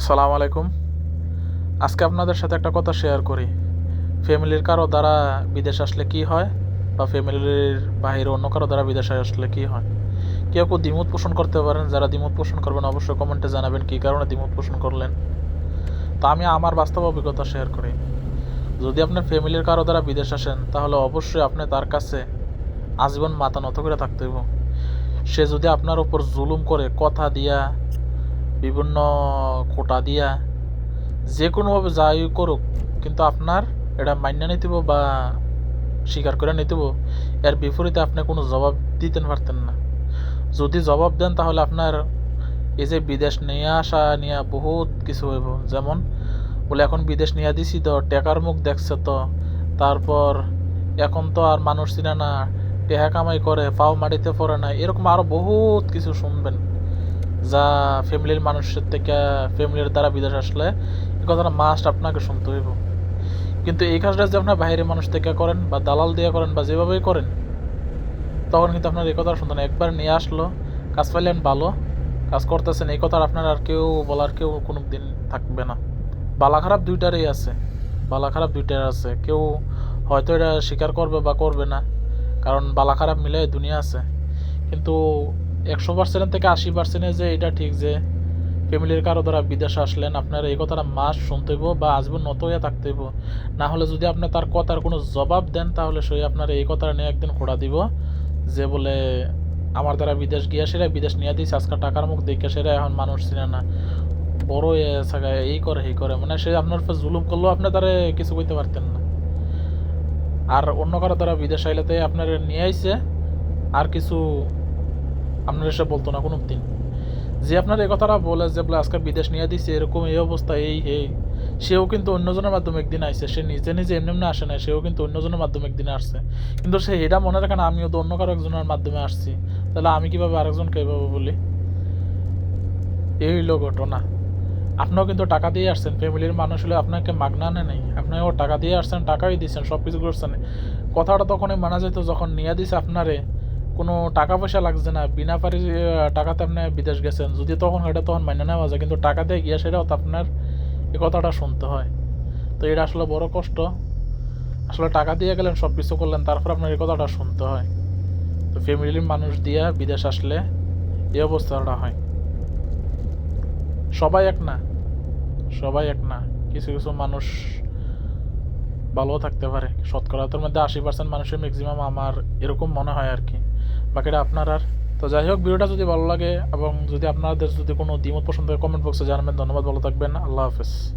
আসসালামু আলাইকুম। আজকে আপনাদের সাথে একটা কথা শেয়ার করি। ফ্যামিলির কারও দ্বারা বিদেশ আসলে কি হয় বা ফ্যামিলির বাইরে অন্য কারও দ্বারা বিদেশে আসলে কি হয়? কেউ কেউ দ্বিমত পোষণ করতে পারেন, যারা দ্বিমত পোষণ করবেন অবশ্যই কমেন্টে জানাবেন কী কারণে দ্বিমত পোষণ করলেন। তা আমি আমার বাস্তব অভিজ্ঞতা শেয়ার করি। যদি আপনার ফ্যামিলির কারও দ্বারা বিদেশ আসেন, তাহলে অবশ্যই আপনি তার কাছে আজীবন মাথা নত করে থাকতে হইব। সে যদি আপনার উপর জুলুম করে, কথা দিয়া বিভিন্ন কোটা দিয়া যে কোনোভাবে যাই করুক, কিন্তু আপনার এটা মান্য নিতেব বা স্বীকার করে নিতেব, এর বিপরীতে আপনি কোনো জবাব দিতে পারতেন না। যদি জবাব দেন তাহলে আপনার এই যে বিদেশ নিয়ে আসা নিয়ে বহুত কিছু হইব। যেমন, বলে এখন বিদেশ নিয়ে দিছি তো, টেকার মুখ দেখছে তো, তারপর এখন তো আর মানুষ চিনে না, টেহা কামাই করে, পাও মাটিতে পড়ে না, এরকম আরও বহুত কিছু শুনবেন। যা ফ্যামিলির মানুষের থেকে ফ্যামিলির দ্বারা বিদেশ আসলে এই কথাটা মাস্ট আপনাকে শুনতে হইব। কিন্তু এই কাজটা যদি আপনার বাইরের মানুষ থেকে করেন বা দালাল দিয়ে করেন বা যেভাবেই করেন, তখন কিন্তু আপনার এই কথা শুনতে না। একবার নিয়ে আসলো, কাজ পাইলেন, ভালো, কাজ করতেছেন, এই কথা আপনার আর কেউ বলার কেউ কোনো দিন থাকবে না। বালা খারাপ দুইটারই আছে, বালা খারাপ দুইটার আছে। কেউ হয়তো এটা স্বীকার করবে বা করবে না, কারণ বালা খারাপ মিলে দুনিয়া আছে। কিন্তু একশো পার্সেন্ট থেকে আশি পার্সেন্টে যে এটা ঠিক যে ফ্যামিলির কারও দ্বারা বিদেশে আসলেন, আপনার এই কথাটা মাস শুনতে হইব বা আজীবন নত হইয়া থাকতে হইব। না হলে যদি আপনি তার কথার কোনো জবাব দেন, তাহলে সে আপনার এই কথাটা নিয়ে একদিন খোড়া দিব। যে বলে, আমার দ্বারা বিদেশ গিয়া সেরা, বিদেশ নিয়ে দিয়েছে আজকে টাকার মুখ দেখে সেরা এখন মানুষ চিনে না। বড় এই করে এই করে। মানে সে আপনার উপর জুলুম করলেও আপনি তারা কিছু কইতে পারতেন না। আর অন্য কারও দ্বারা বিদেশ আইলেতে আপনার নিয়ে আইছে, আর কিছু আপনার এসে বলতো না, কোনো দিন। যে আপনার এই কথাটা বলে যে, বলে, আজকে বিদেশ নিয়ে দিছে, এরকম এই অবস্থা, এই এই। সেও কিন্তু অন্যজনের মাধ্যমে একদিন আইছে। সে নিজে নিজে এমনি এমনি আসে না সেও কিন্তু অন্যজনের মাধ্যমে একদিন আসছে। কিন্তু সে এটা মনে রাখে না, আমিও তো অন্য কারও একজনের মাধ্যমে আসছি। তাহলে আমি কীভাবে আরেকজনকে এভাবে বলি? এই হইল ঘটনা। আপনিও কিন্তু টাকা দিয়ে আসছেন, ফ্যামিলির মানুষ হলে আপনাকে মাগনা আনে নাই। আপনিও টাকা দিয়ে আসছেন, টাকাই দিচ্ছেন সব কিছু করছেন। কথাটা তখনই মানা যেত যখন নিয়ে দিছে আপনারে। কোনো টাকা পয়সা লাগছে না, বিনা পারি টাকাতে আপনি বিদেশ গেছেন। যদি তখন এটা তখন মান্য নেওয়া যায়। কিন্তু টাকা দিয়ে গিয়ে সেটাও তো আপনার এই কথাটা শুনতে হয়। তো এটা আসলে বড় কষ্ট। আসলে টাকা দিয়ে গেলেন সব কিছু করলেন, তারপর আপনার এই কথাটা শুনতে হয়। তো ফ্যামিলির মানুষ দিয়ে বিদেশ আসলে এই অবস্থাটা হয়। সবাই এক না। সবাই এক না। কিছু কিছু মানুষ ভালো থাকতে পারে। শতকরা তোর মধ্যে আশি পার্সেন্ট মানুষের ম্যাক্সিমাম আমার এরকম মনে হয় আর কি। বাকিটা আপনার আর। তো যাই হোক, ভিডিওটা যদি ভালো লাগে এবং যদি আপনাদের যদি কোনো দ্বিমত পছন্দ হয় কমেন্ট বক্সে জানাবেন। ধন্যবাদ, ভালো থাকবেন। আল্লাহ হাফেজ।